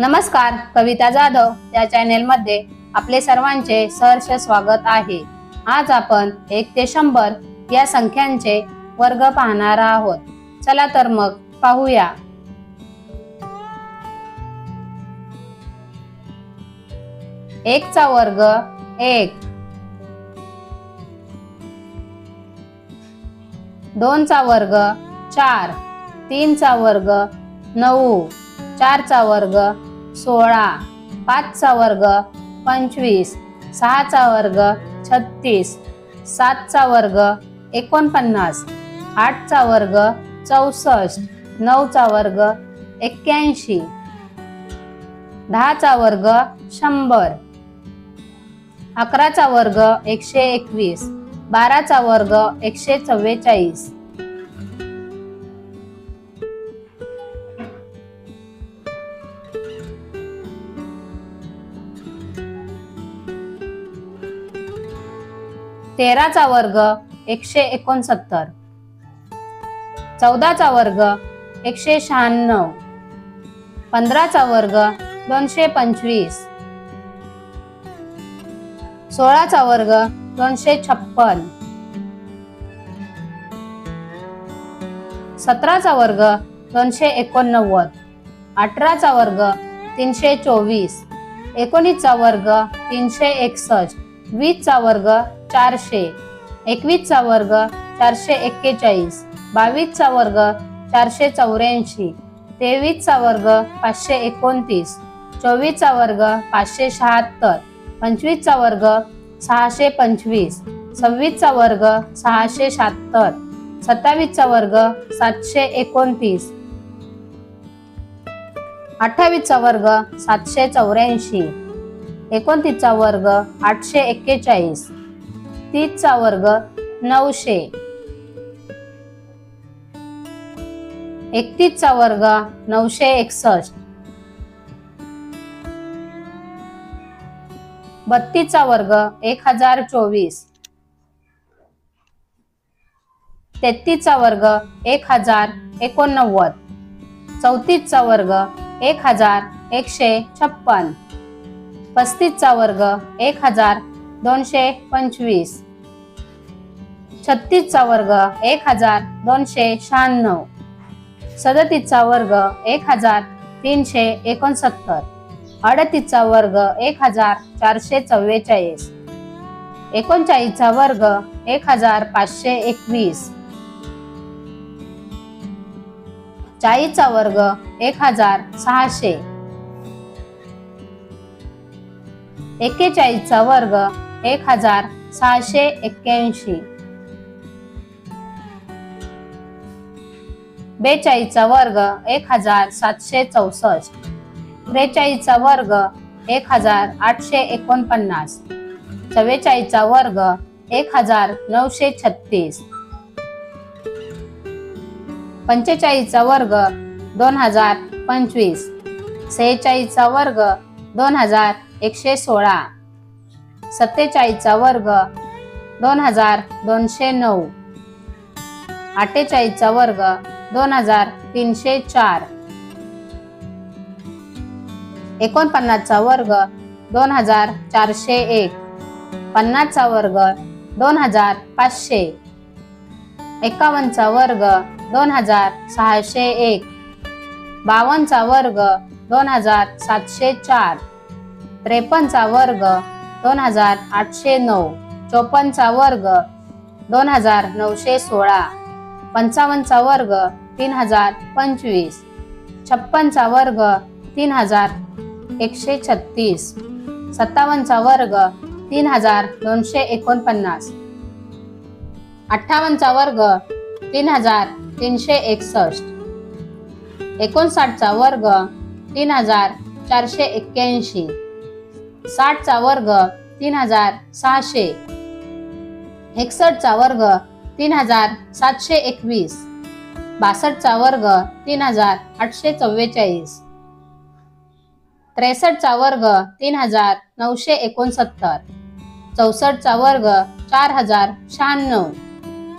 नमस्कार कविता जाधव या चॅनेलमध्ये आपले सर्वांचे सहर्ष स्वागत आहे. आज आपण एक ते शंभर या संख्यांचे वर्ग पाहणार आहोत. चला तर मग पाहूया. एकचा वर्ग एक. दोनचा वर्ग चार. तीनचा वर्ग नऊ. चारचा वर्ग सोळा पाचचा वर्ग पंचवीस सहाचा वर्ग छत्तीस सातचा वर्ग एकोणपन्नास आठचा वर्ग चौसष्ट नऊचा वर्ग एक्क्याऐंशी दहाचा वर्ग शंभर अकराचा वर्ग एकशे एकवीस बाराचा वर्ग एकशे चव्वेचाळीस तेराचा वर्ग एकशे एकोणसत्तर. चौदाचा वर्ग एकशे शहाण्णव. पंधराचा वर्ग दोनशे पंचवीस. सोळाचा वर्ग दोनशे छप्पन. सतराचा वर्ग दोनशे एकोणनव्वद. अठराचा वर्ग तीनशे चोवीस. एकोणीसचा वर्ग तीनशे एकसष्ट. वीसचा वर्ग चारशे. एकवीसचा वर्ग चारशे एक्केचाळीस. बावीसचा वर्ग चारशे चौऱ्याऐंशी. तेवीसचा वर्ग पाचशे एकोणतीस. चोवीसचा वर्ग पाचशे शहात्तर. पंचवीसचा वर्ग सहाशे पंचवीस. सव्वीसचा वर्ग सहाशे शहात्तर. सत्तावीसचा वर्ग सातशे एकोणतीस. अठ्ठावीसचा वर्ग सातशे चौऱ्याऐंशी. एकोणतीसचा वर्ग आठशे एक्केचाळीस. तीसचा वर्ग नऊशे. एकतीसचा वर्ग नऊशे एकसष्ट. बत्तीसचा वर्ग एक हजार चोवीस. तेहतीसचा वर्ग एक हजार एकोणनव्वद. चौतीसचा वर्ग एक हजार एकशे छप्पन. पस्तीसचा वर्ग एक हजार दोनशे पंचवीस. छत्तीसचा वर्ग एक हजार दोनशे शहाण्णव. सदतीसचा वर्ग एक हजार तीनशे एकोणसत्तर. अडतीसचा वर्ग एक हजार चारशे चव्वेचाळीस. एकोणचाळीसचा वर्ग एक हजार पाचशे एकवीस. चाळीसचा वर्ग एक हजार सहाशे. एक्केचाळीसचा वर्ग एक हजार सहाशे एक्क्याऐंशी. बेचाळीसचा वर्ग एक हजार सातशे चौसष्ट. त्रेचाळीसचा वर्ग एक हजार आठशे एकोणपन्नास. चव्वेचाळीसचा वर्ग एक हजार नऊशे छत्तीस. पंचेचाळीसचा वर्ग दोन हजार पंचवीस. सेहेचाळीसचा वर्ग दोन हजार एकशे सोळा. सत्तेचाळीसचा वर्ग. दोन हजार दोनशे नऊ अठ्ठेचाळीसचा वर्ग. दोन हजार तीनशे चार एकोणपन्नासचा वर्ग. दोन हजार चारशे एक पन्नासचा वर्ग. दोन हजार पाचशे. एकावन्नचा वर्ग. दोन हजार सहाशे एक बावन्नचा वर्ग. दोन हजार सातशे चार त्रेपन्नचा वर्ग. दोन हजार आठशे नऊ चोपन्नचा वर्ग दोन हजार नऊशे सोळा पंचावन्नचा वर्ग तीन हजार पंचवीस छप्पनचा वर्ग तीन हजार एकशे छत्तीस सत्तावन्नचा वर्ग तीन हजार दोनशे एकोणपन्नास अठ्ठावन्नचा वर्ग तीन हजार तीनशे एकसष्ट एकोणसाठचा वर्ग तीन हजार चारशे एक्क्याऐंशी साठचा वर्ग तीन हजार सहाशे. एकसष्टचा वर्ग तीन हजार सातशे एकवीस. बासष्टचा वर्ग तीन हजार आठशे चव्वेचाळीस. त्रेसष्टचा वर्ग तीन हजार नऊशे एकोणसत्तर. चौसष्टचा वर्ग चार हजार शहाण्णव.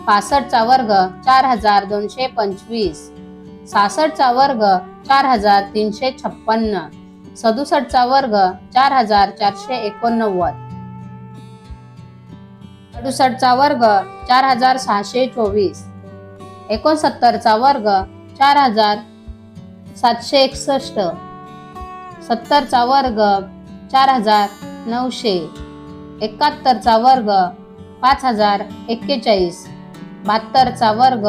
पासष्टचा वर्ग चार हजार दोनशे पंचवीस. सहासष्टचा वर्ग चार हजार तीनशे छप्पन्न. सदुसष्टचा वर्ग चार हजार चारशे एकोणनव्वद. अडुसष्टचा वर्ग चार हजार सहाशे चोवीस. एकोणसत्तरचा वर्ग चार हजार सातशे एकसष्ट. सत्तरचा वर्ग चार हजार नऊशे. एकाहत्तरचा वर्ग पाच हजार एक्केचाळीस. बहात्तरचा वर्ग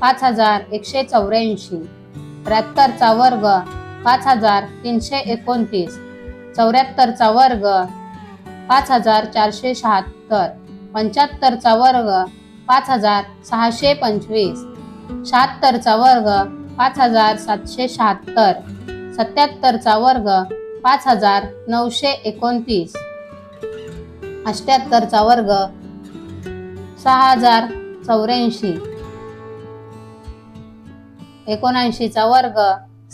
पाच हजार एकशे चौऱ्याऐंशी. त्र्याहत्तरचा वर्ग पाच हजार तीनशे एकोणतीस. चौऱ्याहत्तरचा वर्ग पाच हजार चारशे शहात्तर. पंच्याहत्तरचा वर्ग पाच हजार सहाशे पंचवीस. शहात्तरचा वर्ग पाच हजार सातशे शहात्तर. सत्याहत्तरचा वर्ग पाच हजार नऊशे एकोणतीस. अष्ट्याहत्तरचा वर्ग सहा हजार चौऱ्याऐंशी. एकोणऐंशीचा वर्ग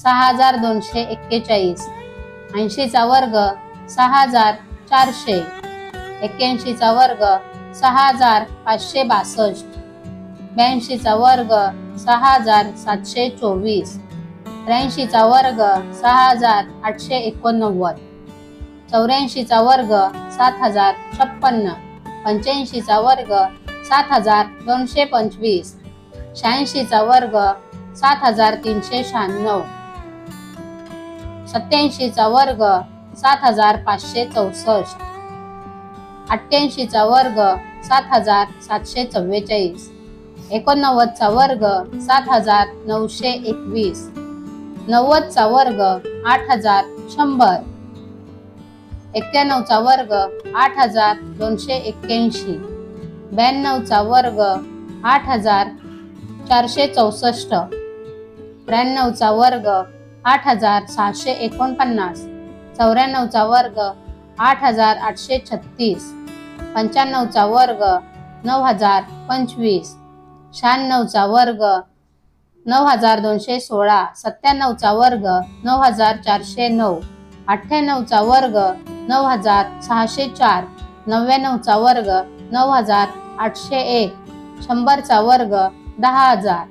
सहा हजार दोनशे एक्केचाळीस. ऐंशीचा वर्ग सहा हजार चारशे. एक्क्याऐंशीचा वर्ग सहा हजार पाचशे बासष्ट. ब्याऐंशीचा वर्ग सहा हजार सातशे चोवीस. त्र्याऐंशीचा वर्ग सहा हजार आठशे एकोणनव्वद. चौऱ्याऐंशीचा वर्ग सात हजार छप्पन्न. पंच्याऐंशीचा वर्ग सात हजार दोनशे पंचवीस. शहाऐंशीचा वर्ग सात हजार तीनशे शहाण्णव. सत्याऐंशीचा वर्ग सात हजार पाचशे चौसष्ट. अठ्ठ्याऐंशीचा वर्ग सात हजार सातशे चव्वेचाळीस. एकोणनव्वदचा वर्ग सात हजार नऊशे एकवीस. नव्वदचा वर्ग आठ हजार शंभर. एक्क्याण्णवचा वर्ग आठ हजार दोनशे एक्क्याऐंशी. ब्याण्णवचा वर्ग आठ हजार चारशे चौसष्ट. त्र्याण्णवचा वर्ग आठ हजार सहाशे एकोणपन्नास. चौऱ्याण्णवचा वर्ग आठ हजार आठशे छत्तीस. पंच्याण्णवचा वर्ग नऊ हजार पंचवीस. शहाण्णवचा वर्ग नऊ हजार दोनशे सोळा. सत्त्याण्णवचा वर्ग नऊ हजार चारशे नऊ. अठ्ठ्याण्णवचा वर्ग नऊ हजार सहाशे चार. नव्याण्णवचा वर्ग नऊ हजार आठशे एक. शंभरचा वर्ग दहा हजार.